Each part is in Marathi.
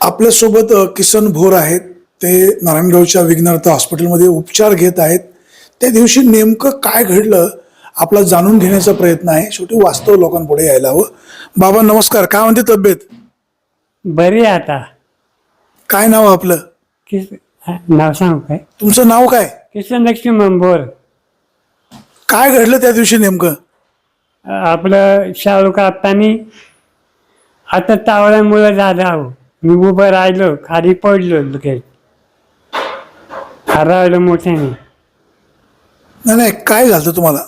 आपल्यासोबत किसन भोर आहेत. ते नारायणगावच्या विघ्नार्थ हॉस्पिटलमध्ये उपचार घेत आहेत. त्या दिवशी नेमकं काय घडलं आपला जाणून घेण्याचा प्रयत्न आहे. शेवटी वास्तव लोकांपुढे यायला हवं. बाबा नमस्कार. काय म्हणते तब्येत? बरी आहे आता. काय नाव आपलं? किस हा, नाव सांगू काय? तुमचं नाव काय? किसन लक्ष्मण बोर काय घडलं त्या दिवशी नेमकं? आपलं शाहरुख आप्पानी आता तावळ्यामुळं झालं आहो मी उभं राहिलो खाली पडलो लगेच हरवलं मोठ्याने. नाही नाही काय झालं तुम्हाला?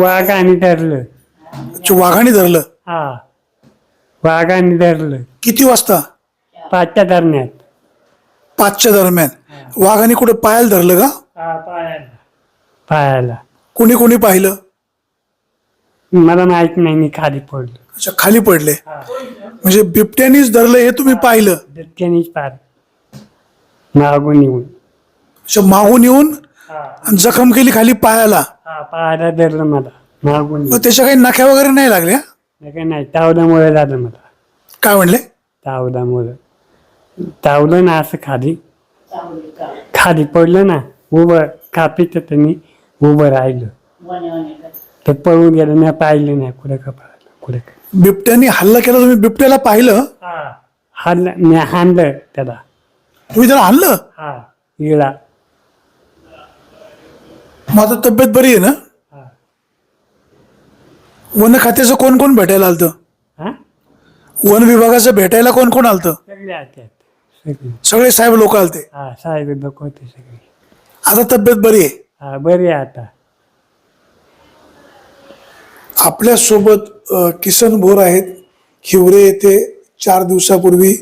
वाघाने धरलं. अच्छा, वाघाने धरलं? हा. वाघाने धरलं. किती वाजता? पाचच्या दरम्यान. पाचच्या दरम्यान. वाघाने कुठे पायाला धरलं का? हा पायाला. पायाला. कोणी कोणी पाहिलं? मला माहीत नाही मी खाली पडलो. अच्छा खाली पडले. म्हणजे बिबट्यानीच धरलं हे तुम्ही पाहिलं. दत्त्यानेच पार मागून येऊन. अच्छा माहून येऊन हा. आणि जखम केली खाली पायाला. हा पायाला धरलं मला. मागून मग त्याच्या काही नख्या वगैरे नाही लागल्या? नाही नाही तावल्यामुळे झालं मला. काय म्हणले? तावल्यामुळं तावलं ना असं खाली. खाली पडलं ना उभं कापीत त्यांनी उभं राहिलं. ते पळून गेलं नाही पाहिलं नाही कुठं कपाळाला कुठं काय. बिबट्यानी हल्ला केला तुम्ही बिबट्याला पाहिलं? हाणलं मी हाणलं त्याला. तुम्ही त्याला हा. इळा. मग आता तब्येत बरी आहे ना? हा. वन खात्याचं कोण कोण भेटायला आलतं? हा? वन विभागाचं भेटायला कोण कोण आलतं? सगळे आत्यात सगळे. सगळे साहेब लोक आलते. हा साहेब लोक होते सगळे. आता तब्येत बरी आहे? हा बरी आहे आता. आपल्यासोबत किसन भोर आहेत. हिवरे येथे चार दिवसापूर्वी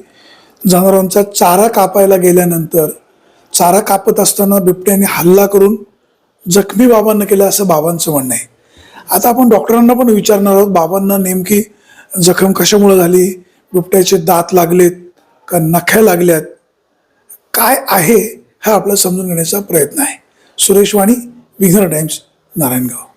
जनावरांचा चारा कापायला गेल्यानंतर चारा कापत असताना बिबट्याने हल्ला करून जखमी बाबांना केला असं बाबांचं म्हणणं आहे. आता आपण डॉक्टरांना पण विचारणार आहोत बाबांना नेमकी जखम कशामुळे झाली बिबट्याचे दात लागलेत का नख्या लागल्यात काय आहे हा आपला समजून घेण्याचा प्रयत्न आहे. सुरेश वाणी विघ्न टाइम्स नारायणगाव.